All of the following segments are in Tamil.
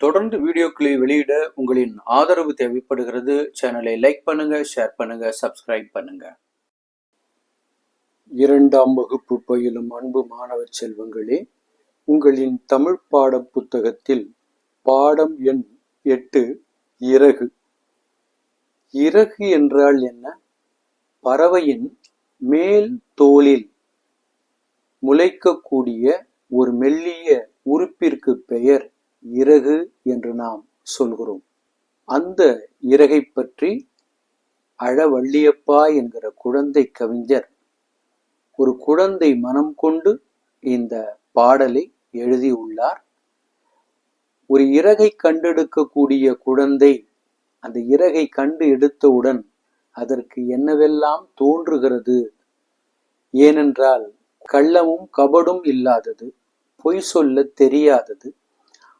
தொடர்ந்து வீடியோக்களை வெளியிட உங்களின் ஆதரவு தேவைப்படுகிறது. சேனலை லைக் பண்ணுங்க ஷேர் பண்ணுங்க சப்ஸ்கிரைப் பண்ணுங்க. இரண்டாம் வகுப்பு பயிலும் அன்பு மாணவ செல்வங்களே உங்களின் தமிழ் பாட புத்தகத்தில் பாடம் எண் எட்டு இறகு. இறகு என்றால் என்ன? பறவையின் மேல் தோலில் முளைக்கக்கூடிய ஒரு மெல்லிய உறுப்பிற்கு பெயர். இறகு என்று நாம் சொல்கிறோம். அந்த இறகை பற்றி அழவள்ளியப்பா என்கிற குழந்தை கவிஞர் ஒரு குழந்தை மனம் கொண்டு இந்த பாடலை எழுதியுள்ளார். ஒரு இறகை கண்டெடுக்கக்கூடிய குழந்தை அந்த இறகை கண்டு எடுத்தவுடன் அதற்கு என்னவெல்லாம் தோன்றுகிறது? ஏனென்றால் கள்ளமும் கபடும் இல்லாதது பொய் சொல்ல தெரியாதது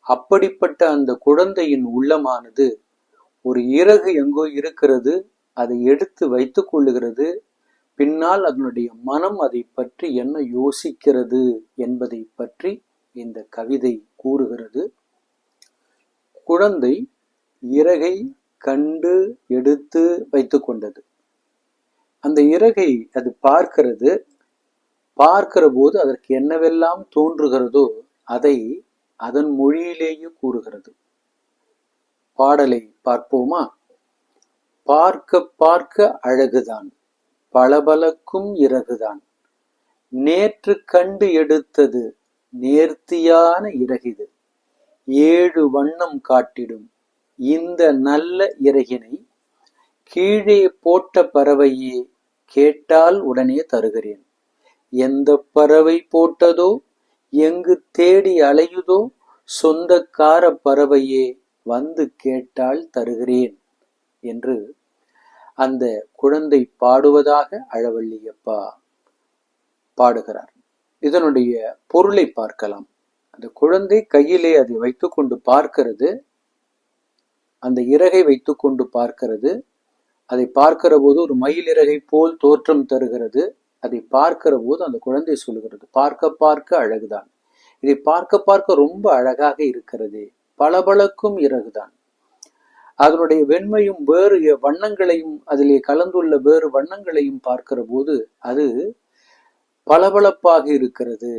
அப்படிப்பட்ட அந்த குழந்தையின் உள்ளமானது ஒரு இறகு எங்கோ இருக்கிறது அதை எடுத்து வைத்துக் கொள்ளுகிறது பின்னால் அதனுடைய மனம் அதை பற்றி என்ன யோசிக்கிறது என்பதை பற்றி இந்த கவிதை கூறுகிறது. குழந்தை இறகை கண்டு எடுத்து வைத்து கொண்டது. அந்த இறகை அது பார்க்கிறது. பார்க்கிற போது அதற்கு என்னவெல்லாம் தோன்றுகிறதோ அதை அதன் மொழியிலேயே கூறுகிறது. பாடலை பார்ப்போமா? பார்க்க பார்க்க அழகுதான் பளபளக்கும் இறகுதான். நேற்று கண்டு எடுத்தது நேர்த்தியான இறகிது. ஏழு வண்ணம் காட்டிடும் இந்த நல்ல இறகினை கீழே போட்ட பறவையே கேட்டால் உடனே தருகிறேன். எந்த பறவை போட்டதோ எங்கு தேடி அலையுதோ சொந்தக்கார பறவையே வந்து கேட்டால் தருகிறேன் என்று அந்த குழந்தை பாடுவதாக அழவள்ளியப்பா பாடுகிறார். இதனுடைய பொருளை பார்க்கலாம். அந்த குழந்தை கையிலே அதை வைத்துக்கொண்டு பார்க்கிறது. அந்த இறகை வைத்துக்கொண்டு பார்க்கிறது. அதை பார்க்கிற போது ஒரு மயில் இறகை போல் தோற்றம் தருகிறது. அதை பார்க்கிற போது அந்த குழந்தை சொல்லுகிறது பார்க்க பார்க்க அழகுதான். இதை பார்க்க பார்க்க ரொம்ப அழகாக இருக்கிறது பளபளக்கும் இறகுதான். அதனுடைய வெண்மையும் வேறு வண்ணங்களையும் அதிலே கலந்துள்ள வேறு வண்ணங்களையும் பார்க்கிற போது அது பளபளப்பாக இருக்கிறது.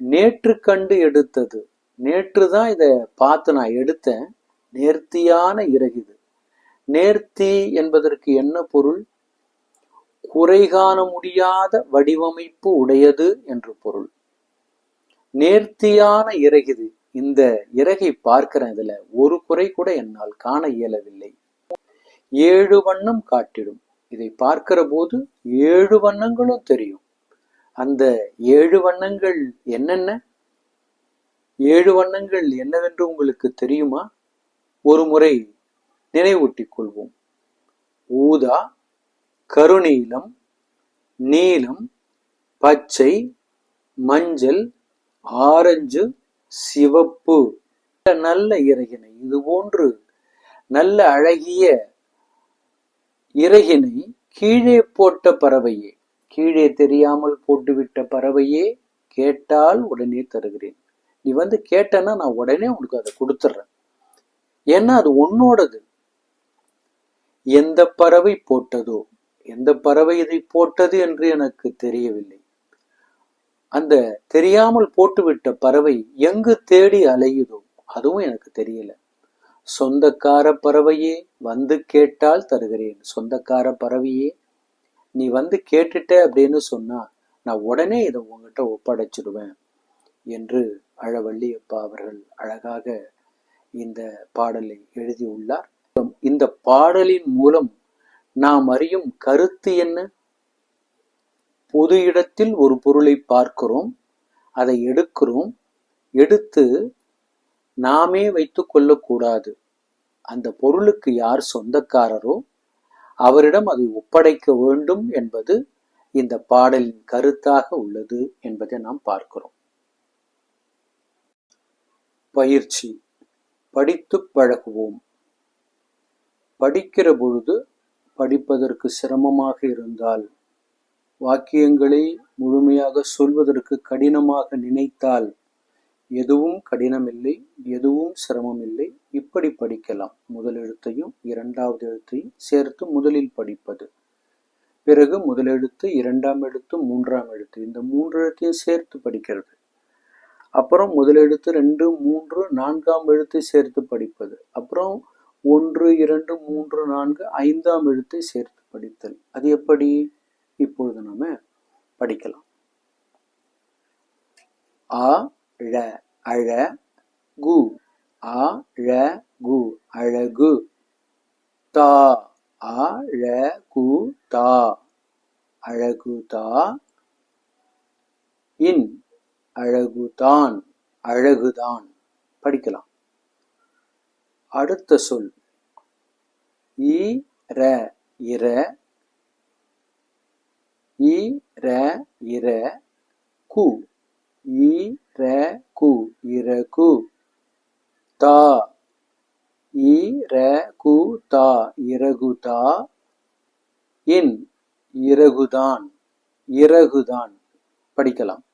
நேற்று கண்டு எடுத்தது. நேற்று தான் இதை பார்த்து நான் எடுத்தேன். நேர்த்தியான இறகுது நேர்த்தி என்பதற்கு என்ன பொருள்? குறை காண முடியாத வடிவமைப்பு உடையது என்று பொருள். நேர்த்தியான இறகுது. இந்த இறகை பார்க்கிறேன் இதுல. ஒரு குறை கூட என்னால் காண இயலவில்லை. ஏழு வண்ணம் காட்டிடும். இதை பார்க்கிற போது ஏழு வண்ணங்களும் தெரியும். அந்த ஏழு வண்ணங்கள் என்னென்ன? ஏழு வண்ணங்கள் என்னவென்று உங்களுக்கு தெரியுமா? ஒரு முறை நினைவூட்டிக் கொள்வோம். ஊதா கருநீலம் நீலம் பச்சை மஞ்சள் ஆரஞ்சு சிவப்பு. நல்ல இறகினை இது போன்று நல்ல அழகிய இறகினை கீழே போட்ட பறவையே. கீழே தெரியாமல் போட்டுவிட்ட பறவையே கேட்டால் உடனே தருகிறேன். நீ வந்து கேட்டனா நான் உடனே உனக்கு அதை கொடுத்துட்றேன் ஏன்னா அது உன்னோடது. எந்த பறவை போட்டதோ எந்த பறவை இதை போட்டது என்று எனக்கு தெரியவில்லை. அந்த தெரியாமல் போட்டுவிட்ட பறவை எங்கு தேடி அலையுதோ அதுவும் எனக்கு தெரியல. சொந்தக்கார பறவையே வந்து கேட்டால் தருகிறேன். சொந்தக்கார பறவையே நீ வந்து கேட்டுட்ட அப்படின்னு சொன்னா நான் உடனே இதை உங்ககிட்ட ஒப்படைச்சிடுவேன் என்று அழவள்ளியப்பா அவர்கள் அழகாக இந்த பாடலை எழுதியுள்ளார். இந்த பாடலின் மூலம் நாம் அறியும் கருத்து என்ன? பொது இடத்தில் ஒரு பொருளை பார்க்கிறோம் அதை எடுக்கிறோம் எடுத்து நாமே வைத்து கொள்ளக்கூடாது. அந்த பொருளுக்கு யார் சொந்தக்காரரோ அவரிடம் அதை ஒப்படைக்க வேண்டும் என்பது இந்த பாடலின் கருத்தாக உள்ளது என்பதை நாம் பார்க்கிறோம். பயிற்சி. படித்து பழகுவோம். படிக்கிற பொழுது படிப்பதற்கு சிரமமாக இருந்தால் வாக்கியங்களை முழுமையாக சொல்வதற்கு கடினமாக நினைத்தால் எதுவும் கடினமில்லை எதுவும் சிரமம் இல்லை இப்படி படிக்கலாம். முதல் எழுத்தையும் இரண்டாவது எழுத்தையும் சேர்த்து முதலில் படிப்பது. பிறகு முதல் எழுத்து இரண்டாம் எழுத்து மூன்றாம் எழுத்து. இந்த மூன்று எழுத்தையும் சேர்த்து படிக்கிறது. அப்புறம் முதல் எழுத்து ரெண்டு மூன்று நான்காம் எழுத்தை சேர்த்து படிப்பது. அப்புறம் ஒன்று இரண்டு மூன்று நான்கு ஐந்தாம் எழுத்தை சேர்த்து படித்தல். அது எப்படி? இப்பொழுது நாம படிக்கலாம். ஆ ழ அழ கு. அ ழ கு அழகு. தா அ ழ கு தா. அழகு தா. இன் அழகுதான் அழகுதான். படிக்கலாம். அடுத்த சொல். ஈ ர இர ஈர இர கு. ஈ ர கு. இறகு தா. ஈர கு தா இறகுதா இன் இறகுதான் இறகுதான். படிக்கலாம்.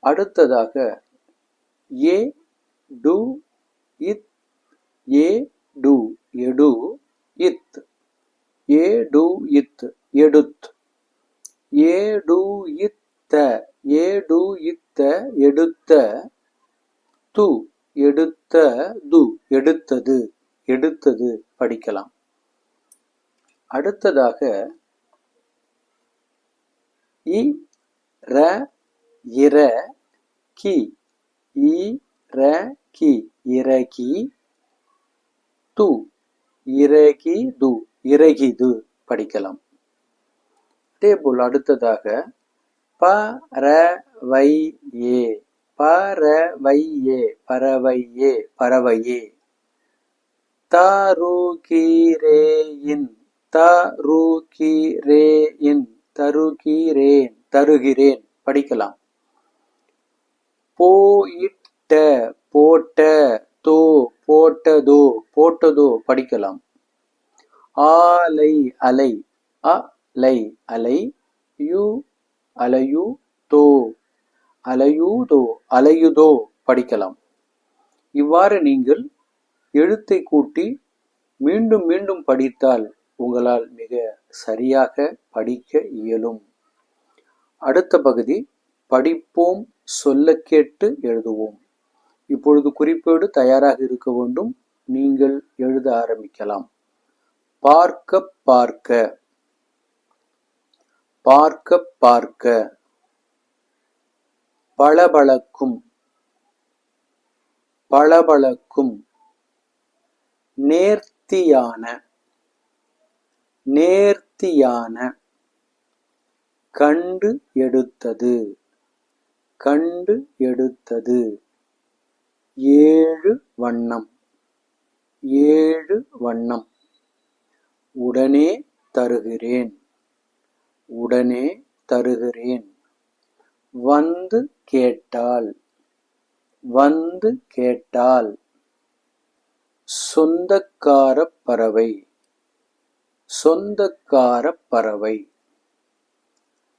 அடுத்ததாக ஏ டு இத் ஏ டு. எடு இத். ஏ டு இத் எடுத். ஏ டு இத்த ஏ டு இத்த எடுத்த. து எடுத்த து எடுத்தது எடுத்தது படிக்கலாம். அடுத்ததாக இ ர இர கி. இ ர கி இறகி து. இறகிது இறகிது படிக்கலாம். அதேபோல் அடுத்ததாக ப ர வை ஏ. பறவையே பறவையே பறவையே தருகிறேன் தருகிறேன் தருகிறேன் தருகிறேன் படிக்கலாம். போயிட்ட போட்ட தோ போட்டதோ போட்டதோ படிக்கலாம். ஆலை அலை. அலை அலை. யு அலையு தோ. அலையுதோ அலையுதோ படிக்கலாம். இவ்வாறு நீங்கள் எழுத்தை கூட்டி மீண்டும் மீண்டும் படித்தால் உங்களால் மிக சரியாக படிக்க இயலும். அடுத்த பகுதி படிப்போம் சொல்ல கேட்டு எழுதுவோம். இப்பொழுது குறிப்பேடு தயாராக இருக்க வேண்டும். நீங்கள் எழுத ஆரம்பிக்கலாம். பார்க்க பார்க்க. பார்க்க பார்க்க. பளபளக்கும். பளபளக்கும். நேர்த்தியான. நேர்த்தியான. கண்டு எடுத்தது. கண்டு எடுத்தது. ஏழு வண்ணம். ஏழு வண்ணம். உடனே தருகிறேன். உடனே தருகிறேன். வந்து கேட்டால் வந்து கேட்டால் சொந்தக்கார பறவை. சொந்தக்கார பறவை.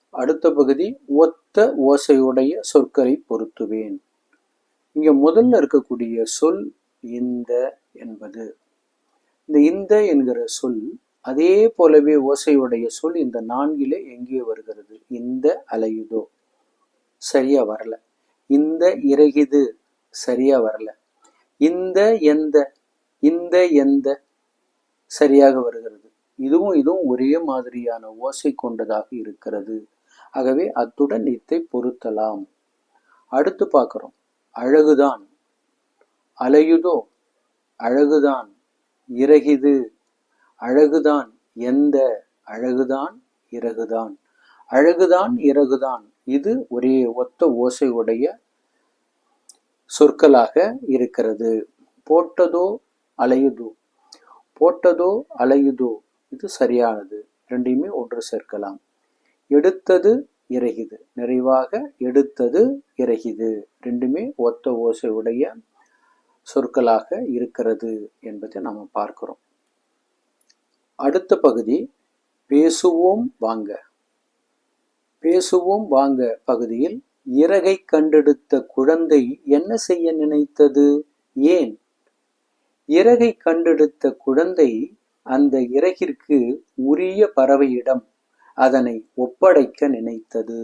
அடுத்த பகுதி ஒத்த ஓசையுடைய சொற்களை பொருத்துவேன். இங்க முதல்ல இருக்கக்கூடிய சொல் இந்த என்பது. இந்த இந்த என்கிற சொல் அதே போலவே ஓசையுடைய சொல் இந்த நான்கிலே எங்கே வருகிறது? இந்த அலையுதோ. சரியா வரல. இந்த இறகிது. சரியா வரல. இந்த எந்த இந்த எந்த சரியாக வருகிறது? இதுவும் இதுவும் ஒரே மாதிரியான ஓசை கொண்டதாக இருக்கிறது. ஆகவே அத்துடன் இத்தை பொருத்தலாம். அடுத்து பார்க்கிறோம். அழகுதான். அலையுதோ அழகுதான். இறகிது அழகுதான். எந்த அழகுதான்? இறகுதான். அழகுதான் இறகுதான். இது ஒரே ஒத்த ஓசை உடைய சொற்களாக இருக்கிறது. போட்டதோ அலையுதோ. போட்டதோ அலையுதோ. இது சரியானது. ரெண்டையுமே ஒன்று சேர்க்கலாம். எடுத்தது இறகிது நிறைவாக எடுத்தது இறகிது ரெண்டுமே ஒத்த ஓசையுடைய சொற்களாக இருக்கிறது என்பதை நாம் பார்க்கிறோம். அடுத்த பகுதி பேசுவோம் வாங்க. பேசுவோம் வாங்க பகுதியில் இறகை கண்டெடுத்த குழந்தை என்ன செய்ய நினைத்தது? ஏன்? இறகை கண்டெடுத்த குழந்தை அந்த இறகிற்கு உரிய பறவையிடம் அதனை ஒப்படைக்க நினைத்தது.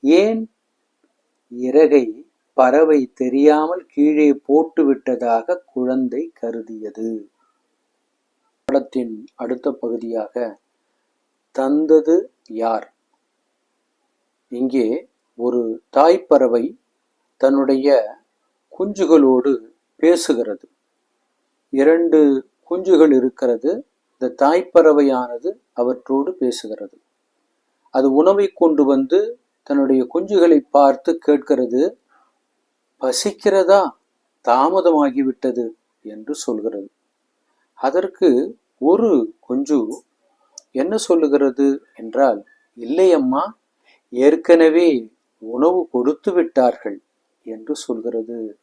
ஏன்? இறகை பறவை தெரியாமல் கீழே போட்டு விட்டதாக குழந்தை கருதியது. படத்தின் அடுத்த பகுதியாக தந்தது யார்? இங்கே ஒரு தாய்ப்பறவை தன்னுடைய குஞ்சுகளோடு பேசுகிறது. இரண்டு குஞ்சுகள் இருக்கிறது. இந்த தாய்ப்பறவையானது அவற்றோடு பேசுகிறது. அது உணவை கொண்டு வந்து தன்னுடைய குஞ்சுகளை பார்த்து கேட்கிறது பசிக்கிறதா? தாமதமாகிவிட்டது என்று சொல்கிறது. அதற்கு ஒரு குஞ்சு என்ன சொல்லுகிறது? என்றால் இல்லையம்மா ஏற்கனவே உணவு கொடுத்து விட்டார்கள் என்று சொல்கிறது.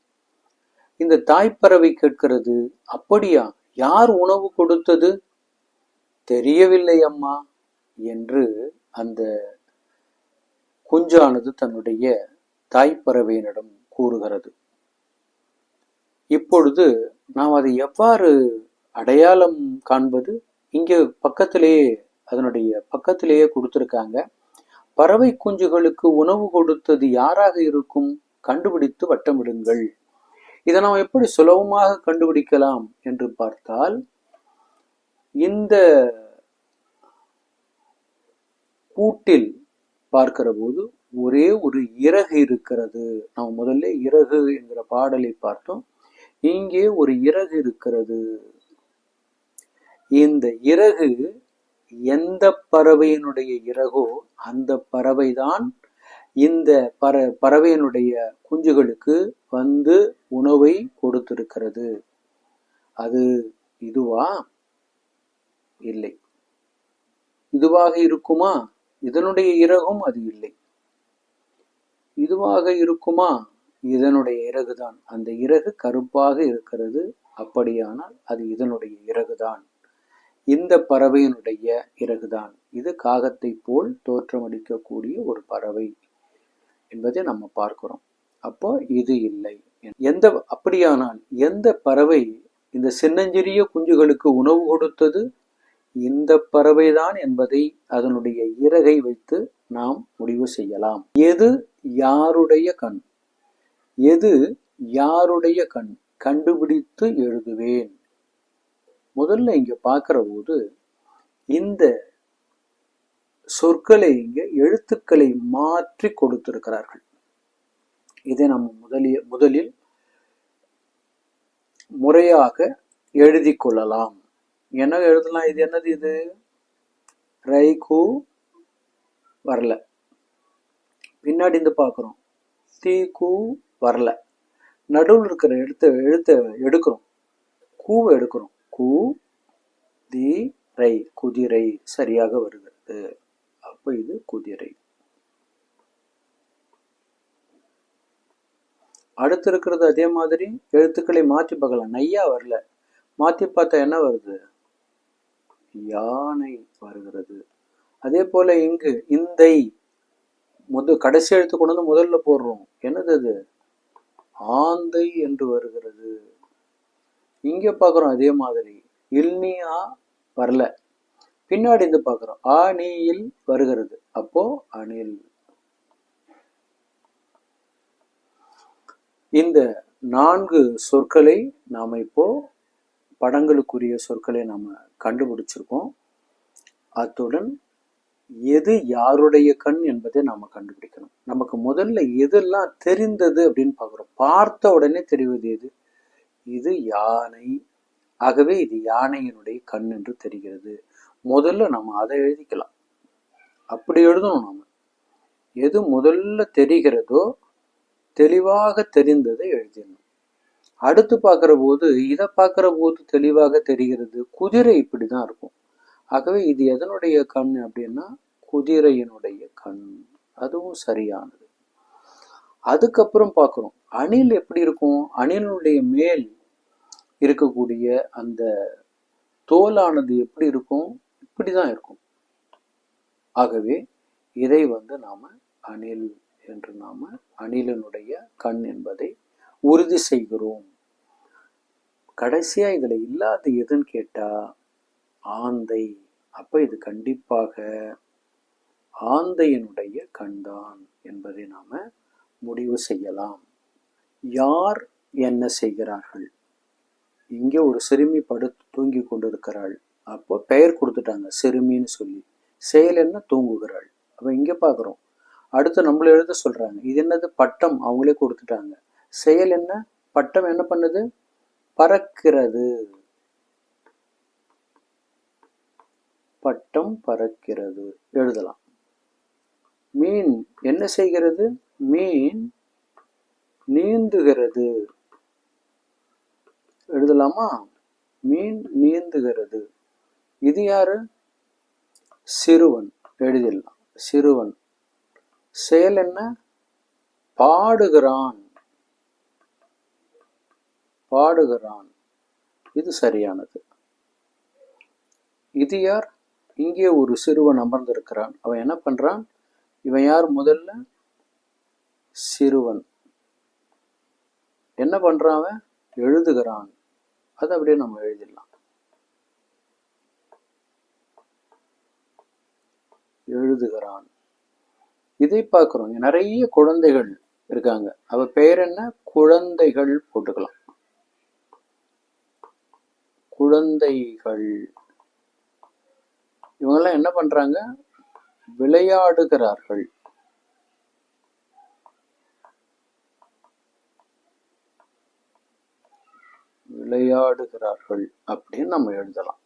இந்த தாய்ப்பறவை கேட்கிறது அப்படியா? யார் உணவு கொடுத்தது? தெரியவில்லை அம்மா என்று அந்த குஞ்சானது தன்னுடைய தாய்ப்பறவையினிடம் கூறுகிறது. இப்பொழுது நாம் அதை எவ்வாறு அடையாளம் காண்பது? இங்கே பக்கத்திலேயே அதனுடைய பக்கத்திலேயே கொடுத்துருக்காங்க. பறவை குஞ்சுகளுக்கு உணவு கொடுத்தது யாராக இருக்கும்? கண்டுபிடித்து வட்டமிடுங்கள். இதை நாம் எப்படி சுலபமாக கண்டுபிடிக்கலாம் என்று பார்த்தால் இந்த கூட்டில் பார்க்கிற போது ஒரே ஒரு இறகு இருக்கிறது. நாம் முதல்ல இறகு என்கிற பாடலை பார்த்தோம். இங்கே ஒரு இறகு இருக்கிறது. இந்த இறகு எந்த பறவையினுடைய இறகோ அந்த பறவைதான் இந்த பற பறவையினுடைய குஞ்சுகளுக்கு வந்து உணவை கொடுத்திருக்கிறது. அது இதுவா? இல்லை. இதுவாக இருக்குமா? இதனுடைய இறகும் அது இல்லை. இதுவாக இருக்குமா? இதனுடைய இறகுதான். அந்த இறகு கருப்பாக இருக்கிறது. அப்படியானால் அது இதனுடைய இறகுதான். இந்த பறவையினுடைய இறகுதான். இது காகத்தை போல் தோற்றமளிக்கக்கூடிய ஒரு பறவை என்பதை நம்ம பார்க்கிறோம். அப்போ இது இல்லை. எந்த அப்படியானால் எந்த பறவை இந்த சின்னஞ்சிறிய குஞ்சுகளுக்கு உணவு கொடுத்தது? இந்த பறவைதான் என்பதை அதனுடைய இறகை வைத்து நாம் முடிவு செய்யலாம். எது யாருடைய கண்? எது யாருடைய கண்? கண்டுபிடித்து எழுதுவேன். முதல்ல இங்க பார்க்கிற போது இந்த சொற்களை இங்க எழுத்துக்களை மாற்றி கொடுத்திருக்கிறார்கள். இதை நம்ம முதலிய முதலில் முறையாக எழுதி கொள்ளலாம். என்ன எழுதலாம் இது என்னது இது? ரைகு வரல. பின்னாடி இருந்து பார்க்குறோம் தீக்கு வரல. நடுவில் இருக்கிற எழுத்து எழுத்து எடுக்கிறோம். கூவை எடுக்கிறோம். கூ தி ரை. குதிரை சரியாக வருகிறது. அப்போ இது குதிரை. அடுத்து இருக்கிறது அதே மாதிரி எழுத்துக்களை மாற்றி பார்க்கலாம். நையா வரல. மாற்றி பார்த்தா என்ன வருது? யானை வருகிறது. அதே போல இங்கு இந்தை முது கடைசி எழுத்து கொண்டு வந்து முதல்ல போடுறோம். என்னது அது? ஆந்தை என்று வருகிறது. இங்க பாக்குறோம் அதே மாதிரி. இல்னியா வரல. பின்னாடி இருந்து பாக்குறோம் அணியில் வருகிறது. அப்போ அணில். இந்த நான்கு சொற்களை நாம இப்போ படங்களுக்குரிய சொற்களை நாம் கண்டுபிடிச்சிருக்கோம். அத்துடன் எது யாருடைய கண் என்பதை நாம் கண்டுபிடிக்கணும். நமக்கு முதல்ல எதெல்லாம் தெரிந்தது அப்படின்னு பார்க்குறோம். பார்த்த உடனே தெரிவது எது? இது யானை. ஆகவே இது யானையினுடைய கண் என்று தெரிகிறது. முதல்ல நம்ம அதை எழுதிக்கலாம். அப்படி எழுதணும் நாம். எது முதல்ல தெரிகிறதோ தெளிவாக தெரிந்ததை எழுதிடணும். அடுத்து பார்க்குற போது இதை பார்க்குற போது தெளிவாக தெரிகிறது குதிரை இப்படி தான் இருக்கும். ஆகவே இது எதனுடைய கண் அப்படின்னா குதிரையினுடைய கண். அதுவும் சரியானது. அதுக்கப்புறம் பார்க்குறோம் அணில் எப்படி இருக்கும்? அணிலினுடைய மேல் இருக்கக்கூடிய அந்த தோலானது எப்படி இருக்கும்? இப்படி தான் இருக்கும். ஆகவே இதை வந்து நாம் அணில் என்று நாம் அணிலனுடைய கண் என்பதை உறுதி செய்கிறோம். கடைசியா இதுல இல்லாத எதுன்னு கேட்டா ஆந்தை. அப்ப இது கண்டிப்பாக ஆந்தையினுடைய கண்தான் என்பதை நாம முடிவு செய்யலாம். யார் என்ன செய்கிறார்கள்? இங்கே ஒரு சிறுமி படுத்து தூங்கி கொண்டிருக்கிறாள். அப்போ பெயர் கொடுத்துட்டாங்க சிறுமின்னு சொல்லி. செயல் என்ன? தூங்குகிறாள். அப்போ இங்கே பார்க்குறோம் அடுத்து நம்மள எழுத சொல்கிறாங்க இது என்னது? பட்டம். அவங்களே கொடுத்துட்டாங்க. செயல் என்ன? பட்டம் என்ன பண்ணுது? பறக்கிறது. பட்டம் பறக்கிறது. எழுதலாம். மீன் என்ன செய்கிறது? மீன் நீந்துகிறது. எழுதலாமா? மீன் நீந்துகிறது. இது யாரு? சிறுவன். எழுதிடலாம். சிறுவன். செயல் என்ன? பாடுகிறான். பாடுகிறான். இது சரியானது. இது யார்? இங்கே ஒரு சிறுவன் அமர்ந்திருக்கிறான். அவன் என்ன பண்றான்? இவன் யார் முதல்ல? சிறுவன். என்ன பண்றான் அவன்? எழுதுகிறான். அதை அப்படியே நம்ம எழுதிடலாம். எழுதுகிறான். இதை பார்க்கிறோம். நிறைய குழந்தைகள் இருக்காங்க. அவ பெயர் என்ன? குழந்தைகள் போட்டுக்கலாம். குழந்தைகள். இவங்கெல்லாம் என்ன பண்றாங்க? விளையாடுகிறார்கள். விளையாடுகிறார்கள் அப்படின்னு நம்ம எழுதலாம்.